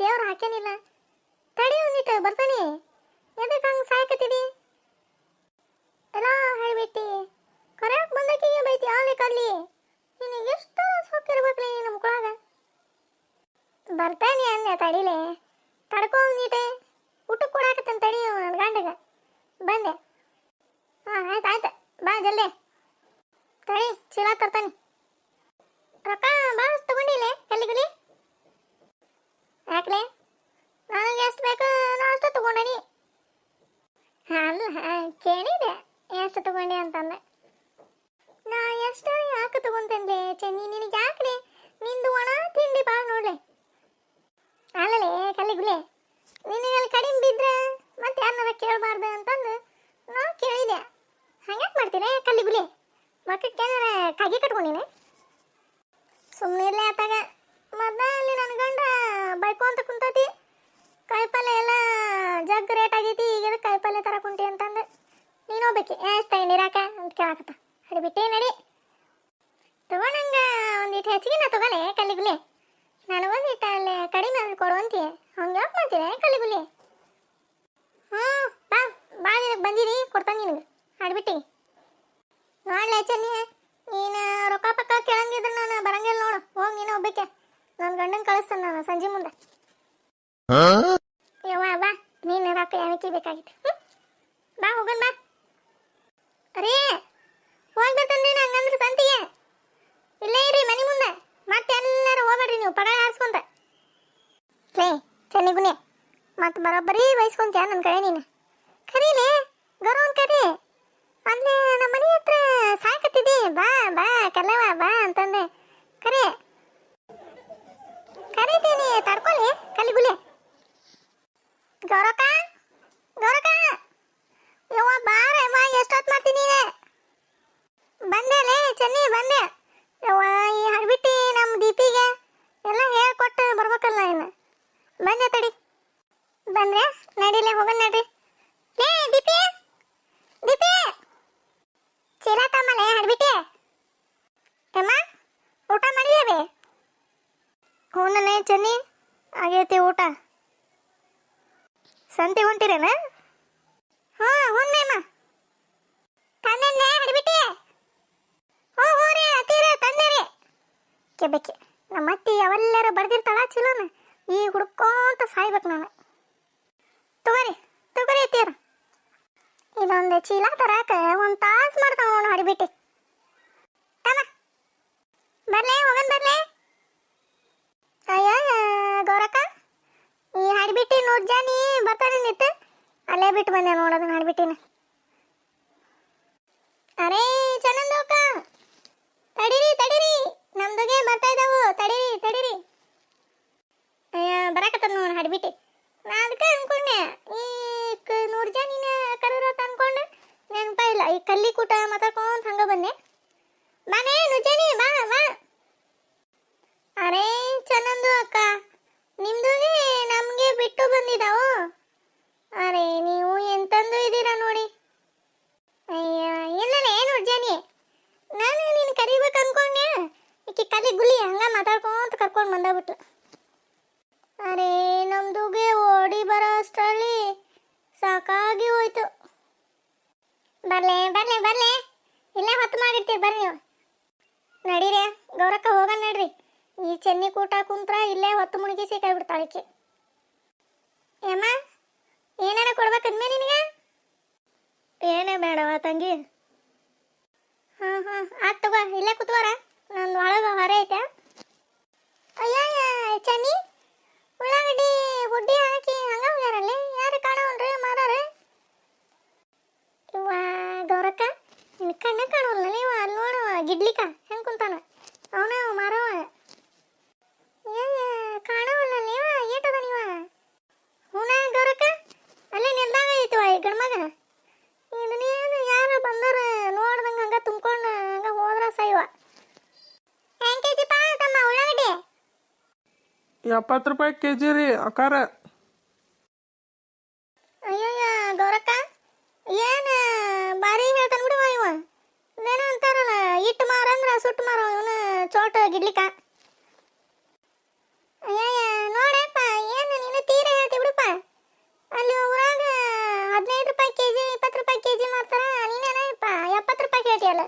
ದೇವ್ರು ಹಾಕೇನಿಲ್ಲ ತಡಿ ಒಂದಿಟ್ಟು ಬರ್ತಾನೆ. ಎದಕ್ಕೆ ಹಂಗೆ ಸಾಯಕತ್ತಿದಿ? ಎಲ್ಲ ಹೇಳ್ಬಿಟ್ಟಿ. ಕರೆಕ್ಟ್ ಬಂದಕ್ಕಿಗೆ ಬೈತಿ, ಆಲೆ ಕಲ್ಲಿ ನಿನಗೆ ಎಷ್ಟು ಸೊಕ್ಕಿರ್ಬೇಕ್ಲಿ ನಿನ್ನ ಮುಕ್ಕಳಾಗ ಬರ್ತಾನೆ ಅಂದೆ ತಡಿಲೆ. ತಡ್ಕೊ ಒಂದಿಟ್ಟೆ ಊಟಕ್ಕೆ ಕೊಡಾಕತ್ತಂತ ತಡಿ ನನ್ನ ಗಂಡಗ. ಬಂದೆ. ಹಾಂ, ಆಯ್ತು ಆಯ್ತು. ಬಾ ಜಲ್ದಿ. ತಡಿ, ಚೀಲ ತರ್ತಾನೆ. ರೊಕ್ಕ ಭಾಳ ತಗೊಂಡಿಲ್ಲ ಎಲ್ಲಿಗಲಿ ಯಾಕ್ಲೆ ನನಗೆ ಎಷ್ಟು ಬೇಕು ನಾಷ್ಟ ಅಷ್ಟು ತಗೊಂಡನಿ. ಅಲ್ಲ ಕೇಳಿದೆ. ಎಷ್ಟು ತಗೊಂಡೆ ಅಂತಂದೆ. ನಾ ಎಷ್ಟು ಯಾಕೆ ತಗೊಂತಂದೆ, ಚೆನ್ನಿ? ನಿನಗೆ ಯಾಕ್ಲೆ? ನಿಂದು ಒಣ ತಿಂಡಿ ಭಾಳ ನೋಡ್ಲೆ. ಅಲ್ಲಲೆ ಕಲ್ಲಿಗುಲೆ ನಿನಗೆ ಕಡಿಮೆ ಬಿದ್ರೆ ಮತ್ತೆ ಯಾರನ್ನಾರ ಕೇಳಬಾರ್ದು ಅಂತಂದು ನಾ ಕೇಳಿದೆ. ಹಂಗ್ಯಾಕೆ ಮಾಡ್ತೀರ ಕಲ್ಲಿಗುಲೆ ಮಕ್ಕಕ್ಕೆ ಏನಾರ ಕಾಗಿ ಕಟ್ಕೊಂಡಿನಿ ಸುಮ್ಮನೆ ಇರ್ಲಿ ಆತಾಗ ಮೊದಲೇ ನನ್ನ ಗಂಡ ಬೈಕೊಂತ ಕುಂತತಿ ಕಾಯಿಪಲ್ಲೆ ಎಲ್ಲ ಜಗ್ ರೇಟ್ ಆಗೈತಿ, ಈಗ ಕಾಯಿಪಲ್ಲೆ ತರ ಕುಂಟಿ ಅಂತಂದು. ನೀನು ಹೋಗ್ಬೇಕು. ಎಷ್ಟು ತಗೊಂಡಿರಾಕ ಅಂತ ಕೇಳಾಕತ್ತ. ಹಿಡಿಬಿಟ್ಟೆ ನಡಿ. ತಗೊಂಡಂಗ ಒಂದಿಟ್ಟು ನಾ ತಗೊಲೆ, ಕಲ್ಲಿಗುಲಿ. ನನಗೊಂದಿಟ್ಟು ಅಲ್ಲಿ ಕಡಿಮೆ ಅಲ್ಲಿ ಕೊಡುವಂತಿ ಹಂಗೆ ಯಾಕೆ ಮಾಡ್ತೀರ ಕಲ್ಲಿಗುಲಿ? ಹ್ಞೂ, ಬಾ ಬಾ ನಿನಗೆ ಬಂದಿರಿ, ಕೊಡ್ತಾನೆ ನಿನಗೆ. ಹಾಡ್ಬಿಟ್ಟಿ ನೋಡ್ಲೆ ಚನ್ನಿ ನೀನು ರೊಕ್ಕ ಪಕ್ಕ ಕೇಳಂಗಿದ್ರೆ ನಾನು ಬರಂಗಿಲ್ಲ ನೋಡು. ಹೋಗಿ ನೀನು ಒಬ್ಬಕ್ಕೆ. ನನ್ನ ಗಂಡನ ಕಳಿಸ್ತಾನೆ ನಾನು ಸಂಜೆ ಮುಂದೆ. ಯವ್ವ, ಬಾ. ನೀನು ರೊಕ್ಕ ಯಾವಕ್ಕೆ ಬೇಕಾಗಿತ್ತು. ಬಾ, ಹೋಗೋಣ, ಬಾ. ಅರೇ ಹೋಗ್ಬೇಕಂದ್ರೆ ಹಂಗಂದ್ರೆ ಸಂತಿಗೆ. ಇಲ್ಲೇ ಇರಿ, ಮನೆ ಮುಂದೆ. ಮತ್ತೆ ಎಲ್ಲರೂ ಹೋಗ್ಬೇಡ್ರಿ ನೀವು ಪಗಾರ ಹಾರಿಸ್ಕೊಂತ ಲೇ ಚೆನ್ನಿಗುನೆ ಮತ್ತೆ ಬರೋಬ್ಬರಿ ಬಯಸ್ಕೊಂತ್ಯಾ ನನ್ನ ಕಡೆ ನೀನು ಕರೀಲೆ ಗೌರವನ್ ಕರಿ ಅಲ್ಲೇ ನಮ್ಮ ಮನೆ ಹತ್ರ ಸಾಕತ್ತಿದ್ದಿ ಬಾ ಬಾ ಕಲ್ಲವ ಬಾ ಅಂತಂದೆ ಕರೆ ಕರೀತೀನಿ ತಡ್ಕೊಳ್ಳಿ ಕಲ್ಲಿಗುಲೆ ಗೌರಕ್ಕ ಗೌರಕ್ಕ ಯವ್ವ ಬಾರೆ ಮಾ ಎಷ್ಟೊತ್ತು ಮಾಡ್ತೀನಿ ನೀನೆ ಬಂದೆ ಲೇ ಚೆನ್ನಿ ಬಂದೆ ಯವ್ವ ಈ ಹಡ್ಬಿಟ್ಟಿ ನಮ್ಮ ದೀಪಿಗೆ ಎಲ್ಲ ಹೇಳ್ಕೊಟ್ಟು ಬರ್ಬೇಕಲ್ಲ ಇನ್ನು ಬಂದೆ ತಡಿ ಬಂದ್ರೆ ನಡಿಲೆ ಹೋಗೋಣ ನಡ್ರಿ ಲೇ ದೀಪಿ ದೀಪಿ ಚೀಲ ತಮ್ಮಲೆ ಹಡ್ಬಿಟ್ಟೆ ಅಮ್ಮ ಊಟ ಮಾಡಿದೇವೆ ಹ್ಞೂ ಚೆನ್ನಿ ಆಗೈತಿ ಊಟ. ಸಂತೆ ಹೊಂಟಿರೇನ? ಹಾ ಹ್ಞೂ ಮೇಮ ತಂದೆ ಹಡ್ಬಿಟ್ಟೆ. ಹೋ ಹೋ ರೀ, ಅತ್ತೀರ, ತಂದೆ ರೀ. ಕೆಬ್ಬಕ್ಕೆ ನಮ್ಮ ಅತ್ತಿ ಯಾವೆಲ್ಲರೂ ಬರ್ದಿರ್ತಾಳ, ಚಲೋನ? ಈ ಹುಡ್ಕೋಂತ ಸಾಯ್ಬೇಕು ನಾನು. ತಗೋರಿ ತಗೋರಿ ಅತ್ತೀರ ಇದೊಂದು ಚೀಲ ತರಾಕ ಒಂದು ತಾಸು ಮಾಡ್ತಾವ ಅವನು ಹಡಿಬಿಟ್ಟಿ. ತಮ್ಮ, ಬರ್ಲೇ, ಹೋಗನ್ ಬರ್ಲೇ ಅಯ್ಯ ಗೌರಕ್ಕ ಈ ಹಡಿಬಿಟ್ಟಿ ನೂರು ಜಾನಿ ಬರ್ತಾರೆ ನಿತ್ತು ಅಲ್ಲೇ ಬಿಟ್ಟು ಬಂದೆ ನೋಡೋದು ಹಡಿಬಿಟ್ಟಿನ ಅರೇ ಚನಂದೋಕ ತಡೀರಿ ತಡೀರಿ. ನಮ್ದುಗೆ ಬರ್ತಾ ಇದಾವು. ತಡೀರಿ ತಡೀರಿ. ಅಯ್ಯ, ಬರಾಕತ್ತದ ನೋಡಿ ಹಡ್ಬಿಟ್ಟಿ. ನಾ ಅದಕ್ಕೆ ಅನ್ಕೊಂಡೆ, ಈ ನೂರು ಜನ ಜನಿನ ಕರೆರತ್ತ ಅನ್ಕೊಂಡೆ. ನೆನಪ ಇಲ್ಲ, ಈ ಕಲ್ಲಿ ಕೂಟ ಮಾತಾಡ್ಕೊಂತ ಹಂಗ ಬಂದೆ. ಮನೆ, ನುಜನಿ, ಬಾ ಬಾ. ಅರೇ ಚನಂದು ಅಕ್ಕ. ನಿಮ್ದುಗೆ ನಮಗೆ ಬಿಟ್ಟು ಬಂದಿದ್ದಾವು ಅರೇ, ನೀವು ಎಂತಂದು ಇದ್ದೀರಾ ನೋಡಿ? ಅಯ್ಯ ಏನು ನುಜ್ಜನಿ ನಾನು ನೀನು ಕರಿಬೇಕು ಅನ್ಕೊಂಡೆ. ಈಕೆ ಕಲಿ ಗುಲಿ, ಹಂಗ ಮಾತಾಡ್ಕೊಂತ ಕರ್ಕೊಂಡು ಬಂದಾಬಿಟ್ರು ಅರೇ ನಮ್ದುಗೆ ಓಡಿ ಬರೋ ಅಷ್ಟರಲ್ಲಿ ಸಾಕಾಗಿ ಹೋಯ್ತು. ಬರ್ಲೆ ಬರ್ಲೆ ಬರ್ಲೆ. ಇಲ್ಲೇ ಹೊತ್ತು ಮಾಡಿರ್ತೀರಿ, ಬರ್ರಿ ನೀವು. ನಡೀರಿ, ಗೌರಕ್ಕ ಹೋಗೋಣ ನಡ್ರಿ. ಈ ಚೆನ್ನಿ ಕೂಟ ಕುಂತ್ರ ಇಲ್ಲೇ ಹೊತ್ತು ಮುಳುಗಿಸಿ ಕೈ ಬಿಡ್ತಾಳಿಕೆ ಏಮ್ಮ ಏನಾರ ಕೊಡ್ಬೇಕಂದ್ಮೇ ನಿನಗೆ? ಏನೇ ಬೇಡವ ತಂಗಿ. ಹಾಂ ಹಾಂ, ಆತ್ ತಗೋ, ಇಲ್ಲೇ ಕೂತ್ವಾರ ನಂದು ಒಳಗೆ ಹೊರ ಐತೆ. ಅಯ್ಯ ಚನಿ ಉಳ್ಳಾಗಡ್ಡಿ ಹುಡ್ಡಿ ಹಾಕಿ ಹಂಗ ಯಾರು ಕಾಣವಲ್ರಿ ಮಾರಾರ? ಇವ ಗೌರಕ್ಕ, ನಿನ್ ಕಣ್ಣ ಕಾಣವಲ್ಲ ಇವ? ಅಲ್ಲಿ ನೋಡುವ ಗಿಡ್ಲಿಕ ಹೆಂಗ್ ಕುಂತಾನ ಅವನ ಮಾರವ ಏ ಕಾಣವಲ್ಲ ನೀವ ಏಟದ ನೀವ ಹೂನ ಗೌರಕ್ಕ ಅಲ್ಲೇ ನೆಲ್ದಾಗ ಐತಿವ ಈ ಗಂಡ್ಮಗ ಇದನ್ನೇನು ಯಾರು ಬಂದಾರ ನೋಡ್ದಂಗ ಹಂಗ ತುಂಬ್ಕೊಂಡು ಹಂಗ ಹೋದ್ರ ಸೈವ ಹೆಂಗ್ ಕೆಜಿ ಪಾ ತಮ್ಮ ಉಳ್ಳಾಗಡ್ಡಿ ಎಪ್ಪತ್ತು ರೂಪಾಯಿ ಕೆ ಜಿ ರೀ ಅಕಾರ ಅಯ್ಯಯ್ಯ ಗೌರಕ್ಕ. ಏನ ಬಾರಿ ಹೇಳ್ತಾನ ಬಿಡುವ ಇವ. ಏನೋ ಅಂತಾರಲ್ಲ ಇಟ್ಟು ಮಾರ ಅಂದ್ರ ಸುಟ್ಟು ಮಾರ ಇವನ ಚೋಟ ಗಿಡ್ಲಿಕ್ಕ. ಅಯ್ಯಯ್ಯ ನೋಡಪ್ಪ ಏನು ನೀನು ತೀರ ಹೇಳ್ತಿ ಬಿಡಪ್ಪ. ಅಲ್ಲಿ ಊರಾಗ ಹದಿನೈದು ರೂಪಾಯಿ ಕೆ ಜಿ ಇಪ್ಪತ್ತು ರೂಪಾಯಿ ಕೆ ಜಿ ಮಾರ್ತಾರ ನೀನೇನಪ್ಪ ಎಪ್ಪತ್ತು ರೂಪಾಯಿ ಕೇಳ್ತಿಯಲ್ಲ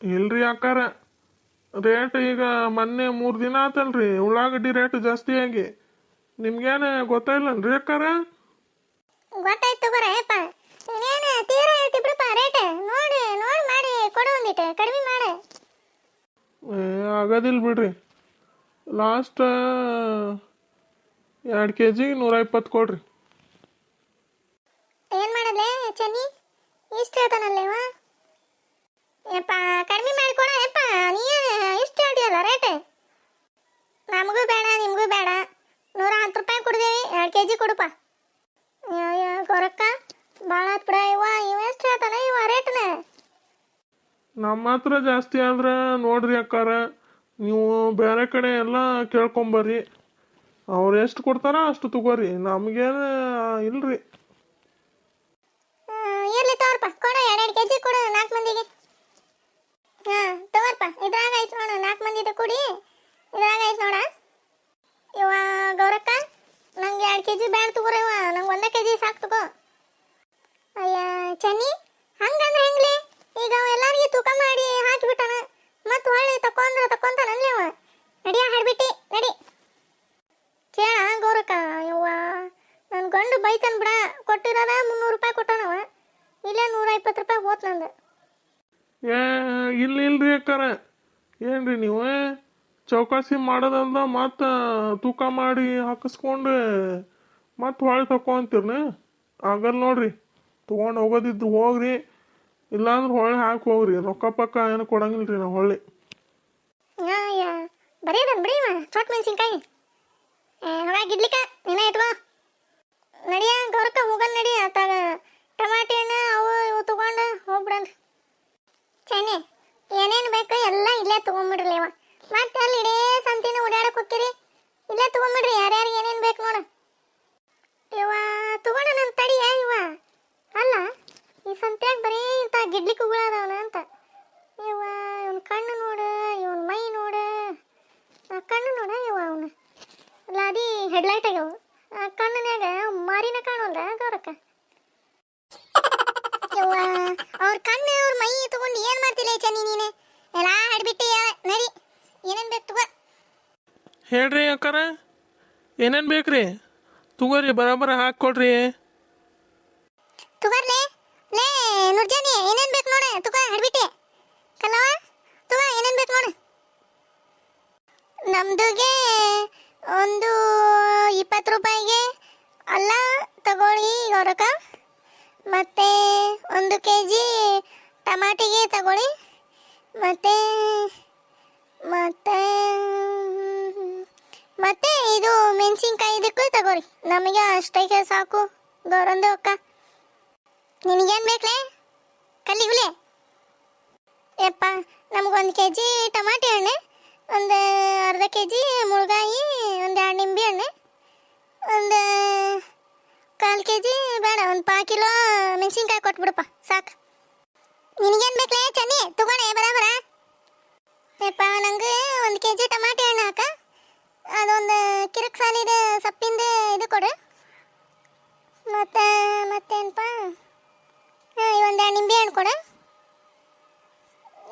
ಇಲ್ರಿ ಅಕ್ಕಾರ. ರೇಟ್ ಈಗ ಮೊನ್ನೆ ಮೂರು ದಿನ ಆತಲ್ರಿ. ಉಳ್ಳಾಗಡ್ಡಿ ರೇಟ್ ಜಾಸ್ತಿ ಆಗಿ. ನಿಮ್ಗೇನು ಗೊತ್ತಾಯಿಲ್ಲನ್ರಿ ಅಕ್ಕಾರ? ಗೊತ್ತಾಯ್ತು ತಗೋರಪ್ಪ ನೀನೇನು ತೀರ ಹೇಳ್ತಿ ಬಿಡಪ್ಪ ರೇಟ್ ನೋಡಿ ನೋಡಿ ಮಾಡಿ ಕೊಡು ಒಂದಿಟ್ಟು ಕಡಿಮೆ ಮಾಡು. ಏ, ಆಗೋದಿಲ್ಲ ಬಿಡ್ರಿ. ಲಾಸ್ಟ್ ಎರಡು ಕೆ ಜಿಗೆ ನೂರ ಇಪ್ಪತ್ತು ಕೊಡ್ರಿ. ಏನ್ ಮಾಡಲೇ ಚನ್ನಿ? ಇಷ್ಟು ಹೇಳ್ತಾನಲ್ಲೇವ ಯಪ್ಪ ಕಡಿಮೆ ಮಾಡಿ ಕೊಡ ಯಪ್ಪ ನೀ ಇಷ್ಟು ಹೇಳ್ತೀಯಲ್ಲ ರೇಟ್ ನಮಗೂ ಬೇಡ ನಿಮಗೂ ಬೇಡ. ನೂರ ಹತ್ತು ರೂಪಾಯಿ ಕೊಡ್ದೇವಿ ಎರಡು ಕೆ ಜಿ ಕೊಡಪ್ಪ ಗೊರಕ್ಕ ಭಾಳ ಬಿಡ ಇವ ಇವ ಎಷ್ಟು ಹೇಳ್ತಾನ ಇವ ರೇಟ್ನ ನಮ್ಮ ಹತ್ರ ಜಾಸ್ತಿ ಆದ್ರೆ ನೋಡ್ರಿ ಅಕ್ಕಾರ ನೀವು ಬೇರೆ ಕಡೆ ಎಲ್ಲ ಕೇಳ್ಕೊಂಬರ್ರಿ. ಅವ್ರು ಎಷ್ಟು ಕೊಡ್ತಾರ ಅಷ್ಟು ತಗೋರಿ ನಮಗೇನು ಇಲ್ರಿ. ಇರ್ಲಿ ತಗೋರ್ಪ ಕೊಡು ಎರಡೆರಡು ಕೆ ಜಿ ಕೊಡು ನಾಲ್ಕು ಮಂದಿಗೆ. ಹಾಂ, ತಗೋರ್ಪ. ಇದ್ರಾಗ ಐತೆ ನೋಡು, ನಾಲ್ಕು ಮಂದಿದು ಕೊಡಿ. ಇದ್ರಾಗ ಐತೆ ನೋಡ. ಇವ ಗೌರಕ್ಕ, ನಂಗೆ ಎರಡು ಕೆ ಜಿ ಬ್ಯಾಡ ತಗೋರಿ ಇವ. ನಂಗೆ ಒಂದೇ ಕೆ ಜಿ ಸಾಕು ತಗೋ. ಅಯ್ಯ, ಚನ್ನಿ, ಹಂಗಂದ್ರೆ ಹೆಂಗ್ಲಿ? ಈಗ ಅವ ಎಲ್ಲರಿಗೆ ತೂಕ ಮಾಡಿ ಹಾಕಿಬಿಟ್ಟಾನ. ಮತ್ತು ಹೊಳ್ಳಿ ತಕೊಂಡ್ರೆ ತಕೊಂತಾನಲ್ಲಿ ಅವ. ನಡಿಯ ಹಾಡ್ಬಿಟ್ಟಿ, ನಡಿ. ಕೇಳ, ಗೌರಕ್ಕ. ಯವ್ವ ನನ್ನ ಗಂಡು ಬೈತಾನ ಬಿಡ. ಕೊಟ್ಟಿರೋದ ಮುನ್ನೂರು ರೂಪಾಯಿ ಕೊಟ್ಟಾನವ. ಇಲ್ಲೇ ನೂರ ಇಪ್ಪತ್ತು ರೂಪಾಯಿ ಹೋತ್ ನಂದು. ಏ ಇಲ್ಲ ಇಲ್ರಿ ಅಕ್ಕಾರ. ಏನ್ರಿ ನೀವು? ಚೌಕಾಸಿ ಮಾಡೋದಂದ ಮತ್ತೆ ತೂಕ ಮಾಡಿ ಹಾಕಿಸ್ಕೊಂಡು ಮತ್ತೆ ಹೊಳ್ಳಿ ತಕೊಂತೀರ್ನ ಆಗಲ್ಲ ನೋಡ್ರಿ. ತೊಗೊಂಡು ಹೋಗೋದಿದ್ರು ಹೋಗ್ರಿ. ಇಲ್ಲಾಂದ್ರೆ ಹೊಳ್ಳಿ ಹಾಕಿ ಹೋಗ್ರಿ. ರೊಕ್ಕ ಪಕ್ಕ ಏನು ಕೊಡಂಗಿಲ್ರಿ ನಾವು ಹೊಳ್ಳಿ. ಅಯ್ಯ ಬರೀ ಅದನ್ ಬಿಡಿ ಇವ. ಚೊಟ್ ಮೆಣಸಿನ್ಕಾಯಿ. ಹೊರಗೆ ಇಡ್ಲಿಕ್ಕ? ನೀನೇ ಇಟ್ಕೋ ನಡಿಯ, ಗೌರಕ್ಕ ಹೋಗನ್ ನಡಿ. ಅತ್ತಾಗ ಟಮಾಟಿ ಹಣ್ಣು ಅವು ಇವು ತಗೊಂಡು ಚೆನ್ನಿ ಏನೇನು ಬೇಕು ಎಲ್ಲ ಇಲ್ಲೇ ತಗೊಂಬಿಡ್ರಿ ಮತ್ತೆ ಅಲ್ಲಿ ಇಡೇ ಸಂತಿನ ಓಡಾಡಕ್ ಹೋಗ್ತೀರಿ ಇಲ್ಲೇ ತಗೊಂಬಿಡ್ರಿ ಯಾರ್ಯಾರಿಗೆ ಏನೇನು ಬೇಕು ನೋಡು ಇವ ತಗೊಂಡ ನನ್ನ ತಡಿಯ ಇವ ಅಲ್ಲ ಈ ಸಂತ್ಯಾಗ ಬರೀ ಇಂಥ ಗಿಡ್ಲಿ ಕುಗಳದವನ ಅಂತ ಇವ ಇವನ್ ಕಣ್ಣು ನೋಡು ಇವನ್ ಮೈ ನೋಡು ಆ ಕಣ್ಣು ನೋಡ ಇವ ಅವನು ಲಾದಿ ಹೆಡ್ಲೈಟ್ ಆಗ್ಯಾವ ಆ ಕಣ್ಣಿನ್ಯಾಗ ಮಾರಿನ ಕಾಣೋಲ್ಲ ಗೌರಕ್ಕ ಯವ್ವ ಅವ್ರ ಕಣ್ಣು ಅವ್ರ ಮೈ ತಗೊಂಡು ಏನ್ ಮಾಡ್ತಿಲ್ಲ ಚನ್ನಿ ನೀನು? ಎಲ್ಲ ಹಡಿಬಿಟ್ಟಿ ನಡಿ ಏನೇನ್ ಬೇಕು ತಗೋ. ಹೇಳ್ರಿ ಅಕ್ಕಾರ ಏನೇನು ಬೇಕ್ರಿ? ತಗೋರಿ ಬರಬರ ಹಾಕೊಳ್ರಿ ತಗೋರ್ಲೆ ಲೇ ನುರ್ಜಾನಿ ಏನೇನ್ ಬೇಕು ನೋಡು ತಗೋ ಹಡ್ಬಿಟ್ಟೆ ಕಲ್ಲವ ತಗೋ ಏನೇನ್ ಬೇಕು ನೋಡು. ನಮ್ದುಗೆ ಒಂದು ಇಪ್ಪತ್ತು ರೂಪಾಯಿಗೆ ಅಲ್ಲ ತಗೊಳ್ಳಿ ಗೌರಕ ಮತ್ತೆ ಒಂದು ಕೆ ಜಿ ಟಮಾಟಿಗೆ ತಗೊಳ್ಳಿ. ಮತ್ತೆ ಮತ್ತೆ ಮತ್ತೆ ಇದು ಮೆಣಸಿನ್ಕಾಯಿ ಇದಕ್ಕೂ ತಗೋರಿ ನಮಗೆ ಅಷ್ಟಕ್ಕೆ ಸಾಕು ಗೌರಂದು ಅಕ್ಕ. ನಿನಗೇನು ಬೇಕಲೇ? ಕಲ್ಲಿಗುಲೆ ಯಪ್ಪ, ನಮಗೊಂದು ಕೆ ಜಿ ಟಮಾಟಿ ಹಣ್ಣು, ಒಂದು ಅರ್ಧ ಕೆ ಜಿ ಮುಳುಗಾಯಿ, ಒಂದು ಎರಡು ನಿಂಬೆ ಹಣ್ಣು, ಒಂದು ಕಾಲು ಕೆ ಜಿ ಬೇಡ, ಒಂದು ಪಾ ಕಿಲೋ ಮೆಣಸಿನ್ಕಾಯಿ ಕೊಟ್ಬಿಡಪ್ಪ, ಸಾಕು. ನಿನಗೇನು ಬೇಕಲೇ ಚನ್ನಿ? ತಗೋಣೆ ಬರಾಬರ ಏಪ್ಪ, ನಂಗೆ ಒಂದು ಕೆ ಜಿ ಟಮಾಟಿ ಹಣ್ಣು ಹಾಕ. ಅದೊಂದು ಕಿರಕ್ ಸಾಲಿದ ಸಪ್ಪಿಂದ ಇದು ಕೊಡು. ಮತ್ತೆ ಮತ್ತೇನಪ್ಪ ಹಾಂ ಒಂದೆರಡು ನಿಂಬೆ ಹಣ್ಣು ಕೊಡು.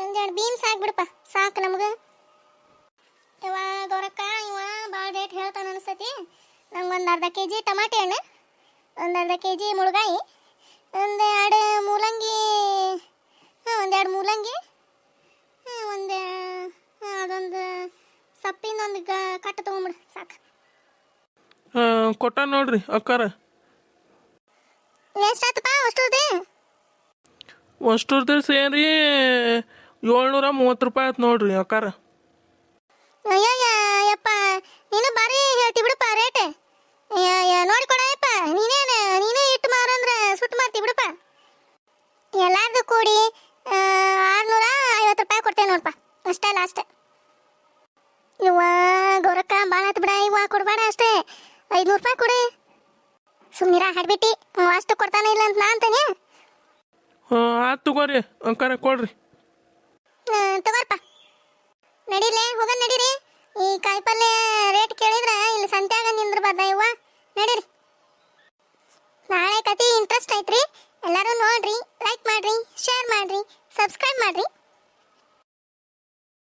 ಒಂದೆರಡು ಬೀನ್ಸ್ ಹಾಕ್ಬಿಡಪ್ಪ, ಸಾಕು ನಮ್ಗೆ. ಇವ ಗೌರಕ್ಕ ಇವ ಭಾಳ ರೇಟ್ ಹೇಳ್ತಾನೆ ಅನಿಸ್ತತಿ ನಂಗೆ ಒಂದು ಅರ್ಧ ಕೆ ಜಿ ಟಮಾಟೆ ಹಣ್ಣು. ಒಂದು ಅರ್ಧ ಕೆ ಜಿ ಮುಳುಗಾಯಿ ಒಂದು ಎರಡು ಮೂಲಂಗಿ ಹಾಂ ಒಂದೆರಡು ಮೂಲಂಗಿ ಹಾಂ ಒಂದು ಅದೊಂದು ಸಪ್ಪಿನೊಂದು ಗ ಕಟ್ಟು ತೊಗೊಂಬಿಡು ಸಾಕು. ಕೊಟ್ಟ ನೋಡ್ರಿ ಅಕ್ಕಾರ. ಎಷ್ಟಾತಪ್ಪ ಅಷ್ಟುದೇ ಅಷ್ಟುರ್ದು ಸೇರಿ ಏಳ್ನೂರ ಮೂವತ್ತು ರೂಪಾಯಿ ಆಯ್ತು ನೋಡ್ರಿ ಅಕ್ಕಾರ. ಅಯ್ಯಯ್ಯ ಯಪ್ಪ ನೀನು ಬಾರಿ ಹೇಳ್ತಿ ಬಿಡಪ್ಪ ರೇಟ್. ನೋಡಿ ಕೊಡಯಪ್ಪ ನೀನೇನು ನೀನೇ ಇಟ್ಟು ಮಾರಂದ್ರೆ ಸುಟ್ಟು ಮಾರ್ತಿ ಬಿಡಪ್ಪ ಎಲ್ಲಾರ್ದು ಕೂಡಿ ಆರ್ನೂರ ಐವತ್ತು ರೂಪಾಯಿ ಕೊಡ್ತೇನೆ ನೋಡಪ್ಪ ಅಷ್ಟೇ ಲಾಸ್ಟ್ ಇವ್ವ ಗೌರಕ್ಕ ಭಾಳ ಆತು ಬಿಡ ಇವ್ವ ಕೊಡಬೇಡ ಅಷ್ಟೇ ಐದುನೂರು ರೂಪಾಯಿ ಕೊಡಿ ಸುಮ್ಮನಿರ ಹಾಡ್ಬಿಟ್ಟು ಅಷ್ಟು ಕೊಡ್ತಾನೆ ಇಲ್ಲ ಅಂತ ನಾ ಅಂತಾನೆ ತಗೋರಿ, ಅಂಕಾರ ಕೊಡ್ರಿ. ತಗೋರ್ಪ ನಡೀಲೆ ಹೋಗ ನಡೀರಿ. ಈ ಕಾಯಿಪಲ್ಲೆ ರೇಟ್ ಕೇಳಿದ್ರೆ ಇಲ್ಲಿ ಸಂತ್ಯಾಗ ನಿಂದ್ರಬಾರ್ದ ಇವ್ವ ನಡೀರಿ. ನಾಳೆ ಕತಿ ಇಂಟ್ರೆಸ್ಟ್ ಐತ್ರಿ. ಎಲ್ಲರೂ ನೋಡ್ರಿ ಲೈಕ್ ಮಾಡ್ರಿ ಶೇರ್ ಮಾಡ್ರಿ ಸಬ್ಸ್ಕ್ರೈಬ್ ಮಾಡ್ರಿ.